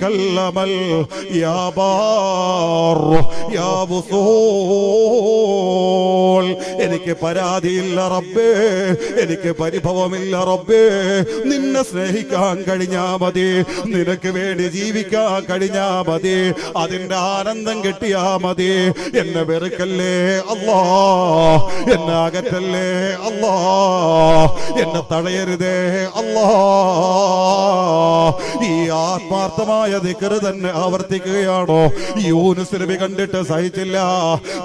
കല്ലമൽ യാ ബാർ യാ വസൂൽ. എനിക്ക് പരാതിയില്ല റബ്ബേ. എനിക്ക് പരിഭവമില്ല റബ്ബേ. നിന്നെ സ്നേഹിക്കാൻ കഴിഞ്ഞാ മതി. നിനക്ക് വേണ്ടി ജീവിക്കാൻ കഴിഞ്ഞാ മതി. അതിന്റെ ആനന്ദം കിട്ടിയാ മതി. എന്നെ വെറുക്കല്ലേ? അല്ലാ. എന്നെ അകറ്റല്ലേ? അല്ലാ. എന്നെ തടയരുതേ? അല്ലാ. ഈ ആത്മാർത്ഥമായ ദിക്കറ് തന്നെ ആവർത്തിക്കുകയാണോ? യൂനുസ് കണ്ടിട്ട് സഹിച്ചില്ല.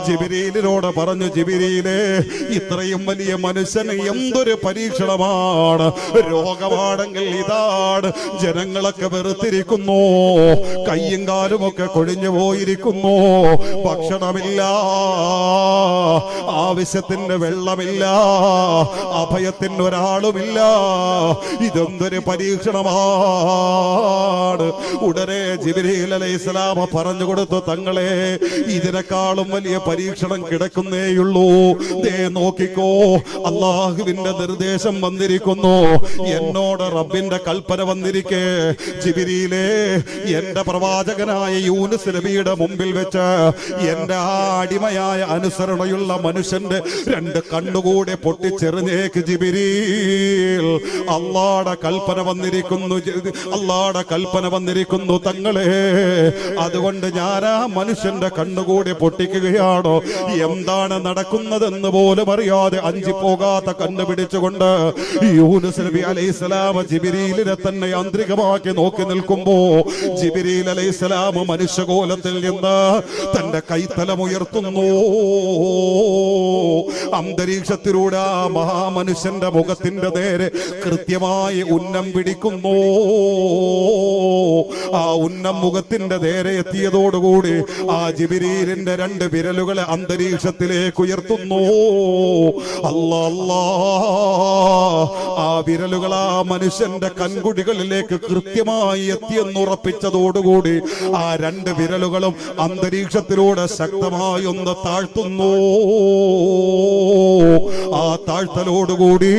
ജിബിരിയിലിനോട് പറഞ്ഞു ജിബിരിയിലെ ഇത്രയും വലിയ മനുഷ്യന് എന്തൊരു പരീക്ഷണമാണ്? രോഗമാണെങ്കിൽ ഇതാണ്. ജനങ്ങളൊക്കെ വെറുത്തിരിക്കുന്നു. കയ്യും കാലും ഒക്കെ കൊഴിഞ്ഞു പോയിരിക്കുന്നു. ഭക്ഷണമില്ല. ആവശ്യത്തിന് വെള്ളമില്ല. അഭയത്തിന് ഒരാളുമില്ല. ഇതെന്തൊരു പരീക്ഷണമാണ്? ഉടനെ ജിബിരിൽ അലൈഹി ഇസ്ലാമ പറഞ്ഞു കൊടുത്തു തങ്ങളെ ഇതിനേക്കാളും വലിയ പരീക്ഷണം കിടക്കുന്നേയുള്ളൂ. ദേ നോക്കിക്കോ അള്ളാഹുവിന്റെ നിർദ്ദേശം വന്നിരിക്കുന്നു. എന്നോട് റബ്ബിന്റെ കൽപ്പന വന്നിരിക്കെ. ജിബിരിയിലെ എന്റെ പ്രവാചകനായ യൂനുസ് നബിയുടെ മുമ്പിൽ വെച്ച് എന്റെ അടിമയായ അനുസരണയുള്ള മനുഷ്യന്റെ രണ്ട് കണ്ണുകൂടെ പൊട്ടിച്ചെറിഞ്ഞേക്ക് ജിബിരിൽ. അള്ളാടെ കൽപ്പന വന്നിരിക്കുന്നു അള്ളാടെ കൽപ്പന വന്നിരിക്കുന്നു തങ്ങളെ. അതുകൊണ്ട് ഞാൻ ആ മനുഷ്യന്റെ കണ്ണുകൂടെ പൊട്ടിക്കുകയാണോ? എന്താണ് നടക്കുന്നതെന്ന് പോലും അറിയാതെ അഞ്ചി പോകാത്ത കണ്ണു പിടിച്ചുകൊണ്ട് യൂനുസ് നബി അലൈഹിസ്സലാം ജിബിരിയിലിനെ തന്നെ യാന്ത്രികമാക്കി നോക്കി നിൽക്കുമ്പോ ജിബിരിൽ അലൈഹിസ്സലാം മനുഷ്യകോലത്തിൽ നിന്ന് തന്റെ കൈത്തലമുയർത്തുന്നു അന്തരീക്ഷത്തിലൂടെ ആ മഹാമനുഷ്യന്റെ മുഖത്തിന്റെ നേരെ കൃത്യമായി ഉന്നം പിടിക്കുന്നു. ആ ഉന്നം മുഖത്തിന്റെ നേരെ എത്തിയതോടുകൂടി ആ ജിബിരീലിന്റെ രണ്ട് വിരലുകളെ അന്തരീക്ഷത്തിലേക്ക് ഉയർത്തുന്നു. അല്ലാ ആ വിരലുകൾ ആ മനുഷ്യന്റെ കൺകുടികളിലേക്ക് കൃത്യമായി എത്തിയെന്നുറപ്പിച്ചതോടുകൂടി ആ രണ്ട് വിരലുകളും അന്തരീക്ഷത്തിലൂടെ ശക്തമായി ഒന്ന് താഴ്ത്തുന്നു. ആ താഴ്ത്തലോടുകൂടി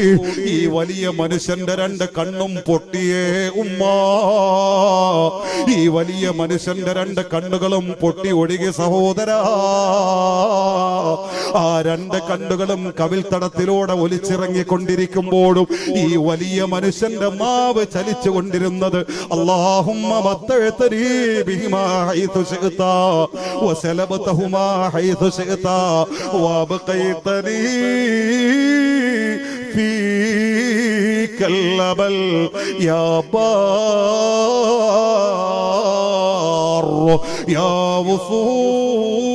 ഈ വലിയ മനുഷ്യന്റെ രണ്ട് കണ്ണും പൊട്ടിയേ ഉമ്മ. ഈ വലിയ മനുഷ്യന്റെ രണ്ട് കണ്ണുകളും പൊട്ടി ഒഴുകി സഹോദര. ആ രണ്ട് കണ്ണുകളും കവിൽത്തടത്തിലൂടെ ഒലിച്ചിറങ്ങിക്കൊണ്ടിരിക്കുമ്പോഴും ഈ വലിയ മനുഷ്യന്റെ മാവ് ചലിച്ചു കൊണ്ടിരുന്നത് അള്ളാഹുമ്മ മത്തഴത്തരീ ബിഹിമാ ഹൈതു ശിഖ്ത വസലബതഹുമാ ഹൈതു ശിഖ്ത വബഖൈതനീ فيك اللبل يا بار يا وصول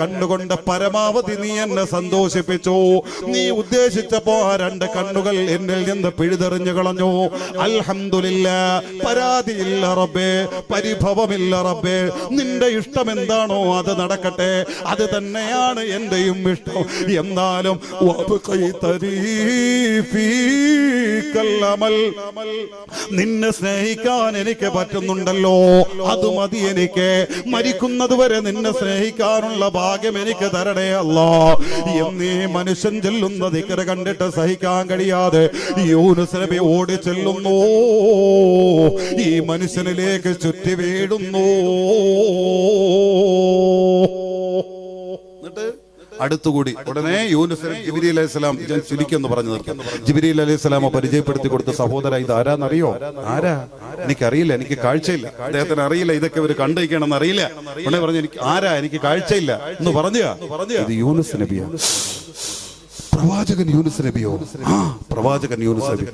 കണ്ണുകൊണ്ട് പരമാവധി നീ എന്നെ സന്തോഷിപ്പിച്ചു. നീ ഉദ്ദേശിച്ചപ്പോ ആ രണ്ട് കണ്ണുകൾ എന്നിൽ നിന്ന് പിഴുതെറിഞ്ഞു കളഞ്ഞു. അൽഹംദുലില്ല പരാതിയില്ല റബ്ബേ പരിഭവമില്ല റബ്ബേ. നിന്റെ ഇഷ്ടം എന്താണോ അത് നടക്കട്ടെ. അത് തന്നെയാണ് എന്റെയും ഇഷ്ടം. എന്നാലും. നിന്നെ സ്നേഹിക്കാൻ എനിക്ക് പറ്റുന്നുണ്ടല്ലോ. അത് മതി എനിക്ക്. മരിക്കുന്നത് വരെ നിന്നെ സ്നേഹിക്കാനുള്ള ഭാഗ്യം എനിക്ക് തരണേ അല്ലോ. എന്നീ മനുഷ്യൻ ചെല്ലുന്ന ദിക്കറ് കണ്ടിട്ട് സഹിക്കാൻ കഴിയാതെ യൂനുസ് ഓടി ചെല്ലുന്നു. ഈ മനുഷ്യനിലേക്ക് ചുറ്റി വീടുന്നു അടുത്തുകൂടി. ഉടനെ യൂനുസ് ജിബിരി അലൈഹി സ്വലാം ഞാൻ ചുരുക്കിയെന്ന് പറഞ്ഞു നിർത്തും. ജിബിരി അലൈഹി സ്വലാമ പരിചയപ്പെടുത്തി കൊടുത്ത സഹോദര ഇത് ആരാന്നറിയോ? ആരാ? എനിക്കറിയില്ല എനിക്ക് കാഴ്ചയില്ല. അദ്ദേഹത്തിന് അറിയില്ല ഇതൊക്കെ ഇവർ കണ്ടിരിക്കണമെന്ന് അറിയില്ല. ഉടനെ പറഞ്ഞു എനിക്ക് ആരാ? എനിക്ക് കാഴ്ചയില്ല. എന്ന് പറഞ്ഞു ഇത് യൂനുസ് നബിയാ. പ്രവാചകൻ യൂനുസ് നബിയോ? ആ പ്രവാചകൻ യൂനുസ് നബി.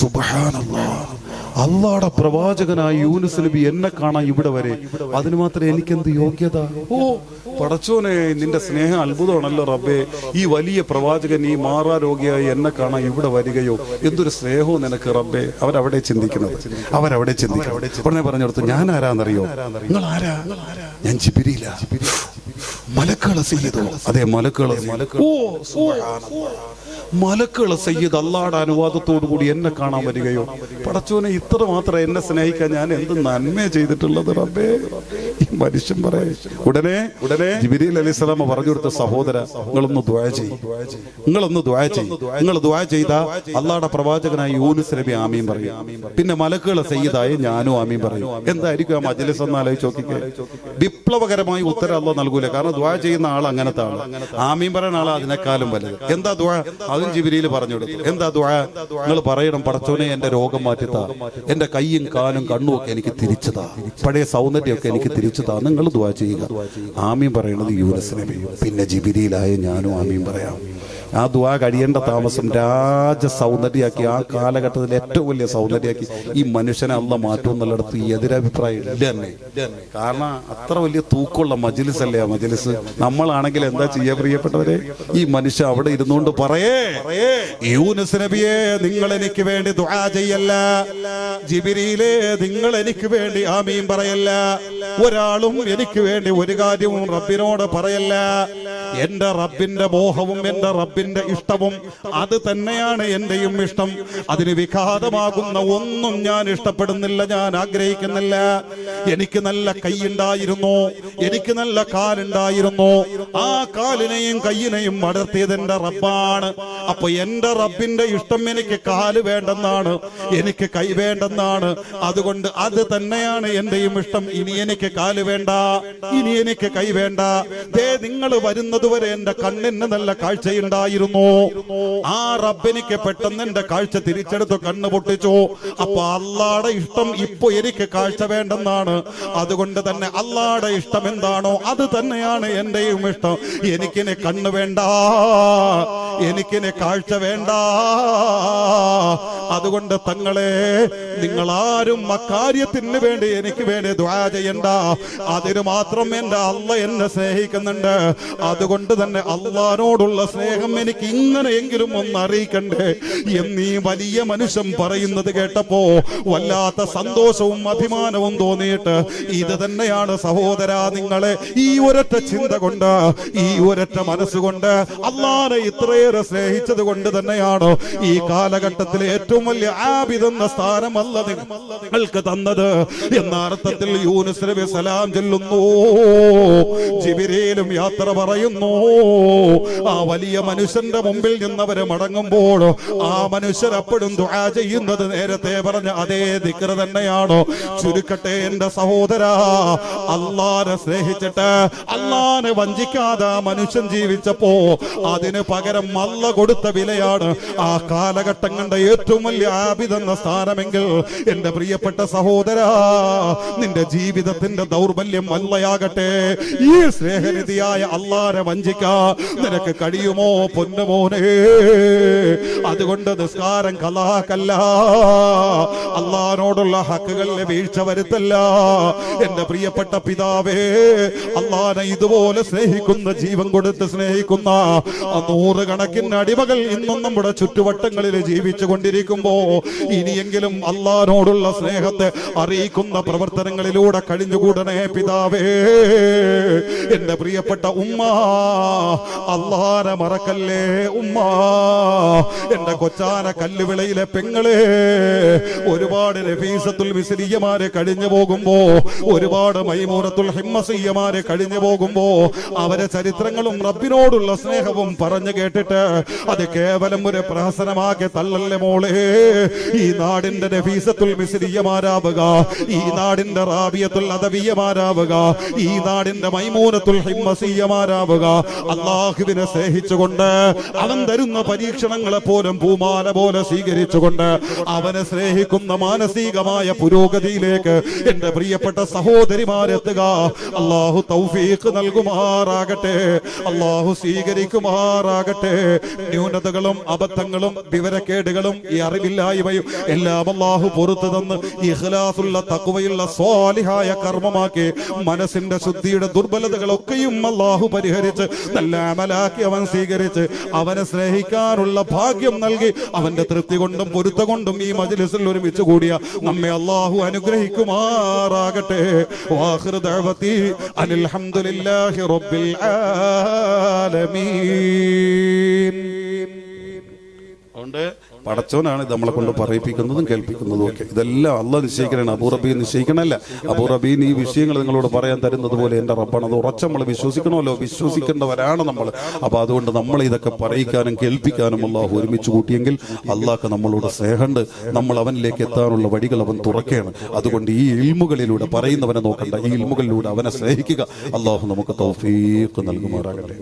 സുബഹാനല്ലാ. അള്ളാടെ പ്രവാചകനായ യൂനുസ് നബി എന്നെ കാണാൻ ഇവിടെ വരെ. അതിന് മാത്രം എനിക്കെന്ത് യോഗ്യത? ഓ പടച്ചോനെ നിന്റെ സ്നേഹം അത്ഭുതമാണല്ലോ റബ്ബേ. ഈ വലിയ പ്രവാചകൻ ഈ മാറാ രോഗിയായി എന്നെ കാണാൻ ഇവിടെ വരികയോ? എന്തൊരു സ്നേഹവും നിനക്ക് റബ്ബേ. അവരവിടെ ചിന്തിക്കുന്നത്. അവരവിടെ ചിന്തിക്കുന്നത്. ഉടനെ പറഞ്ഞെടുത്ത് ഞാൻ ആരാന്നറിയോ നിങ്ങൾ ആരാ ഞാൻ ജിബിരിയില്ല മലക്കുകളെ സയ്യിദോ. അതെ ഓ സയ്യിദ് അള്ളാടെ അനുവാദത്തോടു കൂടി എന്നെ കാണാൻ വരികയോ? പടച്ചോനെ ഇത്ര മാത്രം എന്നെ സ്നേഹിക്കാൻ ഞാൻ എന്ത് നന്മ ചെയ്തിട്ടുള്ളത് റബ്ബേ? മനുഷ്യൻ പറയും. ഉടനെ ഉടനെ ജിബിരിൽ അലൈഹി സ്വലാമ പറഞ്ഞു കൊടുത്ത സഹോദര നിങ്ങളൊന്ന് ദ്വായ ചെയ്യും. നിങ്ങളൊന്ന് ദ്വായ ചെയ്യും. നിങ്ങൾ ദ്വായ ചെയ്ത അള്ളാടെ പ്രവാചകനായ യൂനുസ് നബി ആമീൻ പറയും. പിന്നെ മലക്കുകളെ സയ്യിദായ ഞാനും ആമീൻ പറയും. എന്തായിരിക്കും ആ മജലിസ് എന്ന് ആലോചിച്ച് നോക്കിക്കേ. വിപ്ലവകരമായി ഉത്തരം അല്ല നൽകൂല. കാരണം ദ്വാ ചെയ്യുന്ന ആൾ അങ്ങനത്തെ ആൾ. ആമീൻ പറയുന്ന ആൾ അതിനേക്കാളും വലുത്. എന്താ ദ്വാ അതും ജിബിരിയിൽ പറഞ്ഞു കൊടുത്തു. എന്താ ദ്വാ നിങ്ങൾ പറയണം പടച്ചോനെ എന്റെ രോഗം മാറ്റിത്താ. എന്റെ കൈയും കാലും കണ്ണും ഒക്കെ എനിക്ക് തിരിച്ചതാ. പഴയ സൗന്ദര്യമൊക്കെ എനിക്ക് തിരിച്ചതാ. നിങ്ങൾ ദ്വാ ചെയ്യുക. ആമീൻ പറയുന്നത് യൂനസ് പിന്നെ ജിബിരിയിലായ ഞാനും ആമീൻ പറയാം. ആ ദ്വാ കഴിയേണ്ട താമസം. രാജ സൗന്ദര്യമാക്കി ആ കാലഘട്ടത്തിൽ ഏറ്റവും വലിയ സൗന്ദര്യമാക്കി. ഈ മനുഷ്യനെ അല്ല മാറ്റും എന്നുള്ളിടത്ത് എതിരഭിപ്രായം ഇല്ല തന്നെ കാരണം അത്ര വലിയ തൂക്കമുള്ള മജിലിസ് അല്ലേ ആ മജിലിസ്? നമ്മളാണെങ്കിൽ എന്താ ചെയ്യാ പ്രിയപ്പെട്ടവരെ? ഈ മനുഷ്യ അവിടെ ഇരുന്നുകൊണ്ട് പറയേ യൂനുസ് നബിയെ നിങ്ങൾ എനിക്ക് വേണ്ടി ദുആ ചെയ്യല്ല. ജിബിരിയിലെ നിങ്ങൾ എനിക്ക് വേണ്ടി ആമീൻ പറയല്ല. ഒരാളും എനിക്ക് വേണ്ടി ഒരു കാര്യവും റബ്ബിനോട് പറയല്ല. എന്റെ റബ്ബിന്റെ മോഹവും എന്റെ റബ്ബിന്റെ ഇഷ്ടവും അത് തന്നെയാണ് എന്റെയും ഇഷ്ടം. അതിന് വിഘാതമാകുന്ന ഒന്നും ഞാൻ ഇഷ്ടപ്പെടുന്നില്ല ഞാൻ ആഗ്രഹിക്കുന്നില്ല. എനിക്ക് നല്ല കൈയുണ്ടായിരുന്നു എനിക്ക് നല്ല കാലുണ്ടായിരുന്നു. ആ കാലിനെയും കയ്യിനെയും വളർത്തിയത് എന്റെ റബ്ബാണ്. അപ്പൊ എന്റെ റബ്ബിന്റെ ഇഷ്ടം എനിക്ക് കാൽ വേണ്ടെന്നാണ് എനിക്ക് കൈ വേണ്ടെന്നാണ്. അതുകൊണ്ട് അത് തന്നെയാണ് എന്റെയും ഇഷ്ടം. ഇനി എനിക്ക് കാൽ വേണ്ട ഇനി എനിക്ക് കൈ വേണ്ട. ദേ നിങ്ങൾ വരുന്നത് വരെ എന്റെ കണ്ണിന് നല്ല കാഴ്ചയുണ്ടായിരുന്നു. ആ റബ്ബെനിക്ക് പെട്ടെന്ന് എന്റെ കാഴ്ച തിരിച്ചെടുത്ത് കണ്ണ് പൊട്ടിച്ചു. അപ്പൊ അള്ളാടെ ഇഷ്ടം ഇപ്പൊ എനിക്ക് കാഴ്ച വേണ്ടെന്നാണ്. അതുകൊണ്ട് തന്നെ അള്ളാടെ ഇഷ്ടം എന്താണോ അത് തന്നെയാണ് എന്റെയും ഇഷ്ടം. എനിക്കിനെ കണ്ണ് വേണ്ട. എനിക്കിനെ കാഴ്ച വേണ്ട. അതുകൊണ്ട് തങ്ങളെ നിങ്ങൾ ആരും അക്കാര്യത്തിന് വേണ്ടി എനിക്ക് വേണ്ടി ദ്വാ ചെയ്യണ്ട. അതിന് മാത്രം എന്റെ അല്ല എന്നെ സ്നേഹിക്കുന്നുണ്ട്. അതുകൊണ്ട് തന്നെ അള്ളഹാനോടുള്ള സ്നേഹം എനിക്ക് ഇങ്ങനെയെങ്കിലും ഒന്ന് അറിയിക്കണ്ടേ എന്നീ വലിയ മനുഷ്യൻ പറയുന്നത് കേട്ടപ്പോ വല്ലാത്ത സന്തോഷവും അഭിമാനവും തോന്നിയിട്ട് ഇത് തന്നെയാണ് സഹോദര നിങ്ങളെ ഈ ഒരൊറ്റ ചിന്ത കൊണ്ട് ഈ ഒരൊറ്റ മനസ്സുകൊണ്ട് അള്ളാനെ ഇത്രയേറെ സ്നേഹിച്ചത് കൊണ്ട് തന്നെയാണ് ഈ കാലഘട്ടത്തിലെ ഏറ്റവും വലിയ ആബിതെന്ന സ്ഥാനമല്ല നിങ്ങൾക്ക് തന്നത്? എന്ന അർത്ഥത്തിൽ യൂനുസ് നബി സലാം ചെല്ലുന്നു. ജിബിരയിലും യാത്ര പറയുന്നു. ആ വലിയ മനുഷ്യന്റെ മുമ്പിൽ നിന്നവര് മടങ്ങുമ്പോൾ ആ മനുഷ്യർ അപ്പോഴും ദുആ ചെയ്യുന്നത് നേരത്തെ പറഞ്ഞ അതേ ദിക്ര തന്നെയാണ്? ചുരുക്കട്ടെ എന്റെ സഹോദര അള്ളാനെ സ്നേഹിച്ചിട്ട് അള്ളാനെ വഞ്ചിക്കാതെ മനുഷ്യൻ ജീവിച്ചപ്പോ അതിന് പകരം അല്ല കൊടുത്ത വിലയാണ്. ആ കാലഘട്ടം കണ്ട ഏറ്റവും വലിയ ആബിദെന്ന സ്ഥാനമെങ്കിൽ എന്റെ പ്രിയപ്പെട്ട സഹോദര നിന്റെ ജീവിതത്തിന്റെ ദൗർബല്യം അല്ലയാകട്ടെ ഈ സ്നേഹനിധിയായ അള്ളാരെ വഞ്ചിക്ക. നിനക്ക് കഴിയുമോ പൊന്നുമോനെ? അതുകൊണ്ട് നിസ്കാരം കലാക്കല്ല അള്ളഹാനോടുള്ള ഹക്കുകളിലെ വീഴ്ച വരുത്തല്ല. എന്റെ പ്രിയപ്പെട്ട പിതാവേ അള്ളാനെ ഇതുപോലെ സ്നേഹിക്കുന്ന ജീവൻ കൊടുത്ത് സ്നേഹിക്കുന്ന ആ നൂറുകണക്കിന് അടിമകൾ ഇന്നും നമ്മുടെ ചുറ്റുവട്ടങ്ങളിൽ ജീവിച്ചു കൊണ്ടിരിക്കുമ്പോ ഇനിയെങ്കിലും അള്ളഹാനോടുള്ള സ്നേഹത്തെ അറിയിക്കുന്ന പ്രവർത്തനങ്ങളിലൂടെ കഴിഞ്ഞുകൂടണേ പിതാവേ. എന്റെ പ്രിയപ്പെട്ട ഉമ്മ അള്ളാനെ മറക്കല്ലേ ഉമ്മ? എന്റെ കൊച്ചാന കല്ലുവിളയിലെ പെങ്ങളെ ഒരുപാട് നഫീസത്തുൽ മിസ്ലിയമാരെ കഴിഞ്ഞു പോകുമ്പോ ഒരുപാട് മൈമൂറത്തുൽ ഹിമ്മസീയമാരെ കഴിഞ്ഞു പോകുമ്പോ അവരെ ചരിത്രങ്ങളും റബ്ബിനോടുള്ള സ്നേഹവും പറഞ്ഞു കേട്ടിട്ട് അത് കേവലം ഒരു പ്രഹസനമാക്കി തള്ളല്ലേ മോളെ. ഈ നാടിന്റെ നഫീസത്തുൽ മിസ്രിയമാരാവുക. ഈ നാടിന്റെ റാബിയത്തുൽ അദവിയമാരാവുക. ഈ നാടിന്റെ മൈമൂനത്തുൽ ഹിമ്മസീയമാരാവുക. അള്ളാഹുവിനെ സ്നേഹിച്ചുകൊണ്ട് അവൻ തരുന്ന പരീക്ഷണങ്ങളെ പോലും പൂമാല പോലെ സ്വീകരിച്ചുകൊണ്ട് അവനെ സ്നേഹിക്കുന്ന മാനസികമായ പുരോഗതിയിലേക്ക് എന്റെ പ്രിയപ്പെട്ട സഹോദരിമാരെത്തുക അള്ളാഹു തൗഫീഖ് നൽകുമാറാകട്ടെ. അള്ളാഹു സ്വീകരിക്കുമാറാകട്ടെ. ന്യൂനതകളും അബദ്ധങ്ങളും വിവരക്കേടുകളും ഈ അറിവില്ലായ്മയും എല്ലാം അള്ളാഹു പുറത്തു തന്ന് ഇഹ്ലാസുള്ള തക്കുവയുള്ള സ്വാലിഹായ കർമ്മമാക്കി മനസ്സിന്റെ ശുദ്ധിയുടെ ദുർബലതകളൊക്കെയും അള്ളാഹു പരിഹരിച്ച് നല്ല അമലാക്കി അവൻ സ്വീകരിച്ച് അവനെ സ്നേഹിക്കാനുള്ള ഭാഗ്യം നൽകി അവന്റെ തൃപ്തി കൊണ്ടും പൊരുത്ത കൊണ്ടും ഈ മജ്ലിസിൽ ഒരുമിച്ച് കൂടിയ നമ്മെ അള്ളാഹു അനുഗ്രഹിക്കുമാറാകട്ടെ. വാഹിർ ദഅവതി അനിൽ ഹംദുലില്ലാഹി റബ്ബിൽ ആലമീൻ. അതുകൊണ്ട് പടച്ചവനാണ് നമ്മളെ കൊണ്ട് പറയിപ്പിക്കുന്നതും കേൾപ്പിക്കുന്നതും ഒക്കെ. ഇതെല്ലാം അല്ല നിശ്ചയിക്കണേ അബൂറബി നിശ്ചയിക്കണല്ല? അബൂറബീൻ ഈ വിഷയങ്ങൾ നിങ്ങളോട് പറയാൻ തരുന്നത് പോലെ എന്റെ റബ്ബാണ്. അത് ഉറച്ച നമ്മൾ വിശ്വസിക്കണമല്ലോ? വിശ്വസിക്കേണ്ടവരാണ് നമ്മൾ. അപ്പൊ അതുകൊണ്ട് നമ്മൾ ഇതൊക്കെ പറയിക്കാനും കേൾപ്പിക്കാനും അള്ളാഹു ഒരുമിച്ച് കൂട്ടിയെങ്കിൽ അള്ളാഹ് നമ്മളോട് സ്നേഹമുണ്ട് നമ്മൾ അവനിലേക്ക് എത്താനുള്ള വഴികൾ അവൻ തുറക്കുകയാണ്. അതുകൊണ്ട് ഈ ഇൽമുകളിലൂടെ പറയുന്നവനെ നോക്കണ്ട. ഈ ഇൽമുകളിലൂടെ അവനെ സ്നേഹിക്കുക. അള്ളാഹു നമുക്ക് തൗഫീഖ് നൽകുമാറാകട്ടെ.